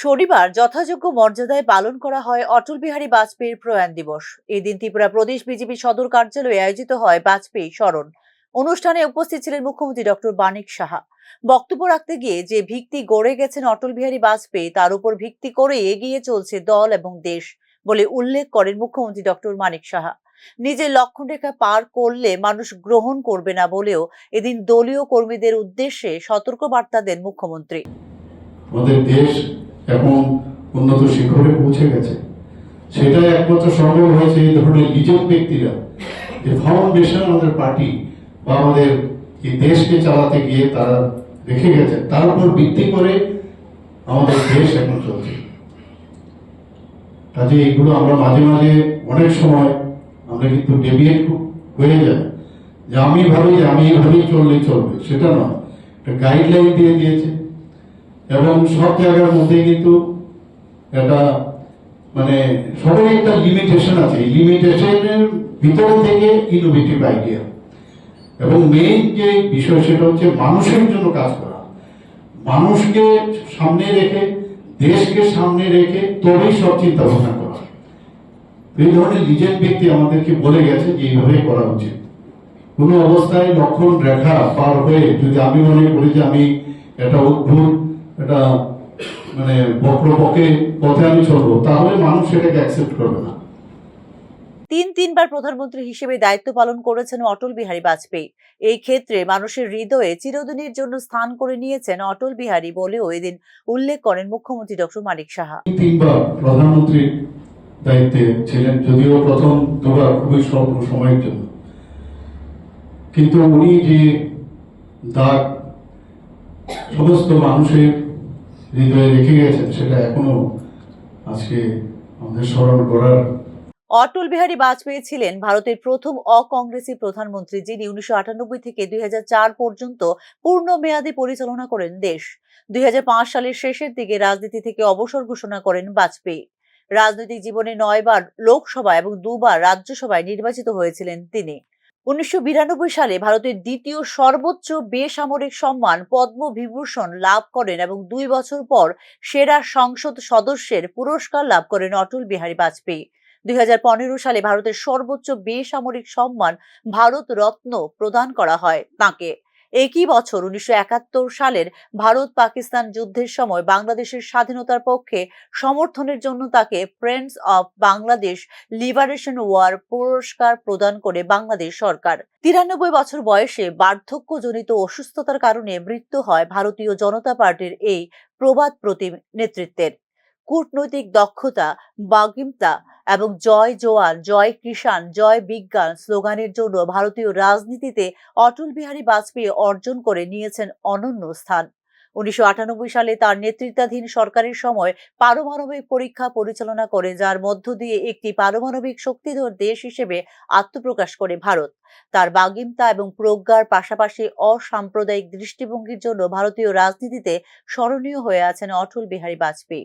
শনিবার যথাযোগ্য মর্যাদায় পালন করা হয় অটল বিহারী বাজপেয়ীর প্রয়াণ দিবস। এদিন ত্রিপুরা প্রদেশ বিজেপি সদর কার্যালয়ে আয়োজিত হয় বাজপেয়ী স্মরণ। অনুষ্ঠানে উপস্থিত ছিলেন মুখ্যমন্ত্রী ডক্টর বানিক সাহা। বক্তব্য রাখতে গিয়ে যে ভিত্তি গড়ে গেছেন অটল বিহারী বাজপেয়ী, তার উপর ভিত্তি করে এগিয়ে চলছে দল এবং দেশ বলে উল্লেখ করেন মুখ্যমন্ত্রী ডক্টর মানিক সাহা। নিজের লক্ষণরেখা পার করলে মানুষ গ্রহণ করবে না বলেও এদিন দলীয় কর্মীদের উদ্দেশ্যে সতর্ক বার্তা দেন মুখ্যমন্ত্রী। আমাদের দেশ এখন উন্নত শিখরে পৌঁছে গেছে। সেটা একমাত্র সম্ভব হয়েছে এই ধরনের লিজেন্ড ব্যক্তিরা যে ফাউন্ডেশন আমাদের পার্টি বা আমাদের এই দেশকে চালাতে গিয়ে তারা রেখে গেছে। তার উপর ভিত্তি করে আমাদের দেশ এখন চলছে। কাজে এগুলো আমরা মাঝে মাঝে অনেক সময় আমরা কিন্তু ডেভিয়েট হয়ে যাই। যে আমি ভাবি যে আমি এইভাবেই চললে চলবে, সেটা নয়। একটা গাইডলাইন দিয়ে দিয়েছে। এবং সব জায়গার মধ্যে কিন্তু একটা মানে সবারই একটা লিমিটেশন আছে। লিমিটেশনের ভিতরে থেকে ইনোভেটিভ আইডিয়া এবং মেইন যে বিষয় সেটা হচ্ছে মানুষের জন্য কাজ করা। মানুষকে সামনে রেখে, দেশকে সামনে রেখে তবেই সব চিন্তা ভাবনা করা। এই ধরনের লিজেন্ড ব্যক্তি আমাদেরকে বলে গেছে যে এইভাবে করা উচিত। কোনো অবস্থায় লক্ষণ, রেখা পার হয়ে যদি আমি মনে করি যে আমি একটা অদ্ভুত মানে বক্রপক্ষে পথে আমি চলবো তাহলে মানুষ সেটাকে অ্যাকসেপ্ট করবে না। তিন তিনবার প্রধানমন্ত্রী হিসেবে দায়িত্ব পালন করেছেন অটল বিহারী বাজপেয়ী। এই ক্ষেত্রে মানুষের হৃদয়ে চিরদিনের জন্য স্থান করে নিয়েছেন অটল বিহারী বলেও এদিন উল্লেখ করেন মুখ্যমন্ত্রী ডক্টর মানিক সাহা। তিনবার প্রধানমন্ত্রীর দায়িত্বে ছিলেন যদিও প্রথম দুবার খুবই স্বল্প সময়ের জন্য। কিন্তু উনি যে দাগ সমস্ত মানুষের হৃদয়ে রেখে গেছেন সেটা এখনও আজকে আমাদের স্মরণ করার অটল বিহারী বাজপেয়ী ছিলেন ভারতের প্রথম অকংগ্রেসী প্রধানমন্ত্রী, যিনি উনিশশো আটানব্বই থেকে দুই হাজার চার পর্যন্ত পূর্ণ মেয়াদে পরিচালনা করেন দেশ। দুই হাজার পাঁচ সালের শেষের দিকে রাজনীতি থেকে অবসর ঘোষণা করেন বাজপেয়ী। রাজনৈতিক জীবনে নয়বার লোকসভা এবং দুবার রাজ্যসভায় নির্বাচিত হয়েছিলেন তিনি। উনিশশো বিরানব্বই সালে ভারতের দ্বিতীয় সর্বোচ্চ বেসামরিক সম্মান পদ্মবিভূষণ লাভ করেন এবং দুই বছর পর সেরা সংসদ সদস্যের পুরস্কার লাভ করেন অটল বিহারী বাজপেয়ী। দুই হাজার পনেরো সালে ভারতের সর্বোচ্চ বেসামরিক সম্মান ভারত রত্ন প্রদান করা হয় তাকে। একই বছর উনিশশো একাত্তর সালের ভারত পাকিস্তান যুদ্ধের সময় বাংলাদেশের স্বাধীনতার পক্ষে সমর্থনের জন্য তাকে friends of Bangladesh liberation war পুরস্কার প্রদান করে বাংলাদেশ সরকার। তিরানব্বই বছর বয়সে বার্ধক্যজনিত অসুস্থতার কারণে মৃত্যু হয় ভারতীয় জনতা পার্টির এই প্রবাদ প্রতিম নেতৃত্বের। কূটনৈতিক দক্ষতা, বাগিমতা এবং জয় জোয়ান, জয় কিষান জয় বিজ্ঞান স্লোগানের জন্য ভারতীয় রাজনীতিতে অটল বিহারী বাজপেয়ী অর্জন করে নিয়েছেন অনন্য স্থান। উনিশশো আটানব্বই সালে তার নেতৃত্বাধীন সরকারের সময় পারমাণবিক পরীক্ষা পরিচালনা করে, যার মধ্য দিয়ে একটি পারমাণবিক শক্তিধর দেশ হিসেবে আত্মপ্রকাশ করে ভারত। তার বাগিমতা এবং প্রজ্ঞার পাশাপাশি অসাম্প্রদায়িক দৃষ্টিভঙ্গির জন্য ভারতীয় রাজনীতিতে স্মরণীয় হয়ে আছেন অটল বিহারী বাজপেয়ী।